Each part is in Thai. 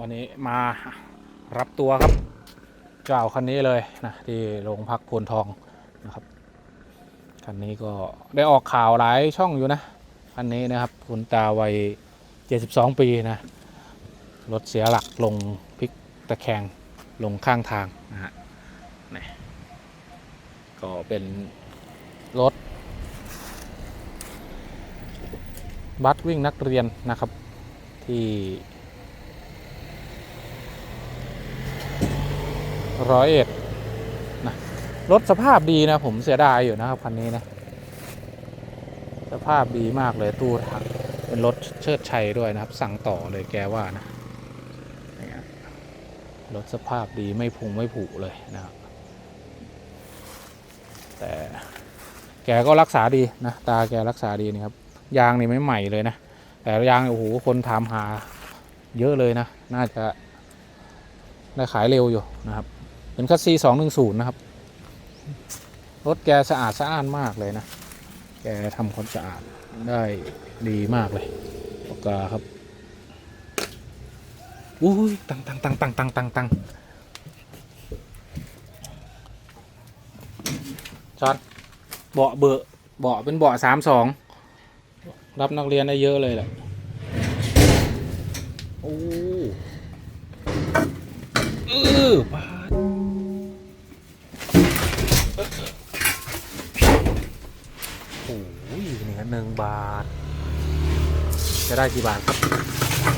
วันนี้มารับตัวครับ เจ้าคันนี้เลยนะที่โรงพักโพนทองนะครับคันนี้ก็ได้ออกข่าวหลายช่องอยู่นะคันนี้นะครับคุณตาวัย 72 ปีนะรถเสียหลักลงพลิกตะแคงลงข้างทางนะฮะนี่ก็เป็นรถ บัสวิ่งนักเรียนนะครับที่ ร้อยเอ็ดนะรถสภาพดีนะผมเสียดายอยู่นะครับคันนี้นะสภาพดีมากเลยตู้ถังเป็นรถเชิดชัยด้วยนะครับ สั่งต่อเลยแกว่านะรถสภาพดีไม่พุงไม่ผุเลยนะครับ แต่แกก็รักษาดีนะ ตาแกรักษาดีนี่ครับ ยางนี่ไม่ใหม่เลยนะ แต่ยางโอ้โหคนถามหาเยอะเลยนะ น่าจะได้ขายเร็วอยู่นะครับ เป็นคัสซีสองหนึ่งศูนย์นะครับ รถแกสะอาดสะอ้านมากเลยนะ แกทำความสะอาดได้ดีมากเลยปากกาครับอุ้ยตังตังตังตังตังตังตังจอดเบาะเบอะเบาะเป็นเบาะสามสองรับนักเรียนได้เยอะเลยแหละโอ้เออปา หนึ่งบาท จะได้กี่บาทครับ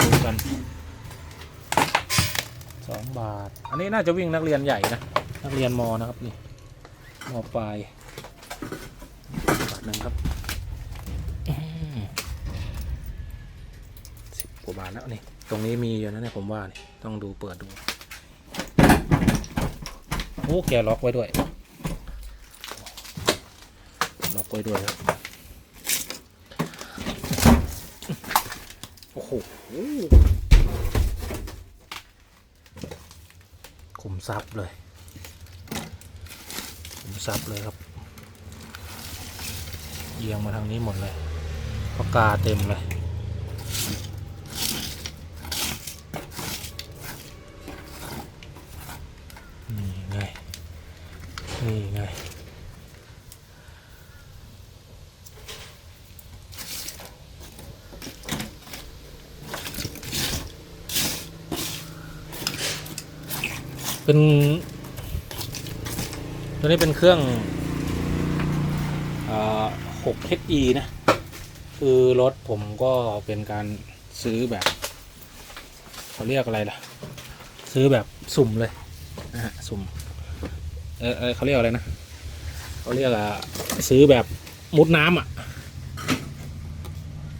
ดูกันสองบาท อันนี้น่าจะวิ่งนักเรียนใหญ่นะ นักเรียนมอนะครับนี่มอปลายบาทหนึ่งครับสิบกว่าบาทแล้วนี่ ตรงนี้มีอยู่นะเนี่ยผมว่านี่ต้องดูเปิดดู โอ้แกล็อกไว้ด้วยล็อกไว้ด้วยครับ โอ้โหขุมทรัพย์เลยขุมทรัพย์เลยครับเอียงมาทางนี้หมดเลยปากกาเต็มเลย นี่ไง นี่ไง เป็น ตัวนี้เป็นเครื่องอ่า6 HE นะ คือรถผมก็เป็นการซื้อแบบเขาเรียกอะไรล่ะ ซื้อแบบสุ่มเลยนะฮะสุ่ม เออเอเขาเรียกอะไรนะเขาเรียกอะซื้อแบบมุดน้ำอะ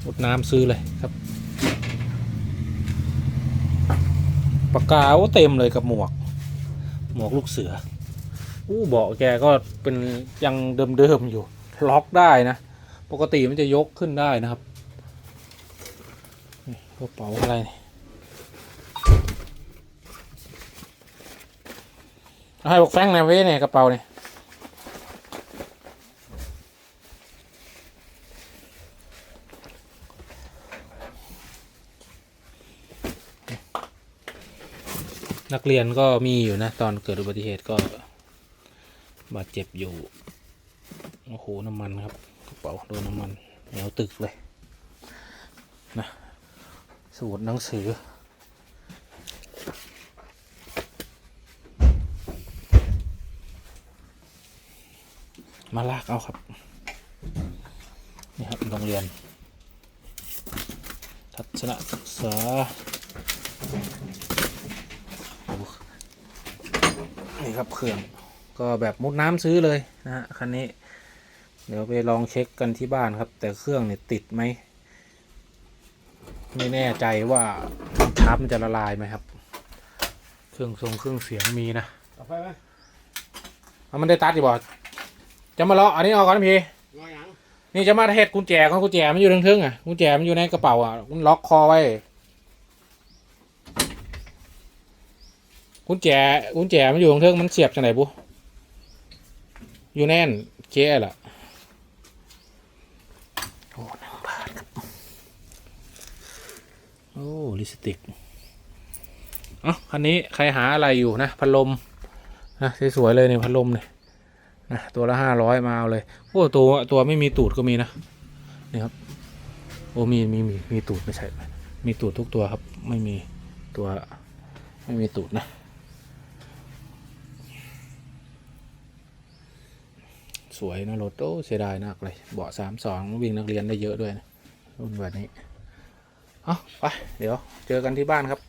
มุดน้ำซื้อเลยครับปากกาเต็มเลยกับหมวก หมวกลูกเสืออู้เบาะแกก็เป็นยังเดิมๆอยู่ ล็อกได้นะ ปกติมันจะยกขึ้นได้นะครับกระเป๋าอะไร ให้บอกแฟงนะเว้เนี่ยกระเป๋าเนี่ย นักเรียนก็มีอยู่นะ ตอนเกิดอุบัติเหตุก็บาดเจ็บอยู่ โอ้โห น้ำมันครับกระเป๋าโดนน้ำมันเหนียวตึกเลยนะสูตรหนังสือ มาลากเอาครับ นี่ครับโรงเรียน ทัศนศึกษาโอ้ นี่ครับเครื่องก็แบบมุดน้ำซื้อเลยนะฮะคันนี้ เดี๋ยวไปลองเช็คกันที่บ้านครับ แต่เครื่องเนี่ยติดไหมไม่แน่ใจว่าชาร์จมันจะละลายไหมครับ เครื่องทรงเครื่องเสียงมีนะเอาไปไหมเอามันได้ตัดดีบ่จะมาเลาะอันนี้เอาก่อนนะพี่งอยังนี่จะมาเทศกุญแจของกุญแจมันอยู่ทึงๆอะกุญแจมันอยู่ในกระเป๋าอะคุณล็อกคอไว้ กุญแจกุญแจมันอยู่ทึงมันเสียบจากไหนบุอยู่แน่นเจ๊ล่ะโอ้หนึ่งบาทครับโอ้ลิสติกเอ้าคันนี้ใครหาอะไรอยู่นะพัดลมนะสวยๆเลยเนี่ยพัดลมเนี่ยนะตัวละห้าร้อยมาเอาเลยโอ้ตัวตัวไม่มีตูดก็มีนะนี่ครับโอ้มีมีมีมีตูดไม่ใช่มีตูดทุกตัวครับไม่มีตัวไม่มีตูดนะ สวยนะรถโอ้เสียดายนักเลย เบาะสามสองวิ่งนักเรียนได้เยอะด้วยนะรุ่นแบบนี้ เอาไป เดี๋ยวเจอกันที่บ้านครับ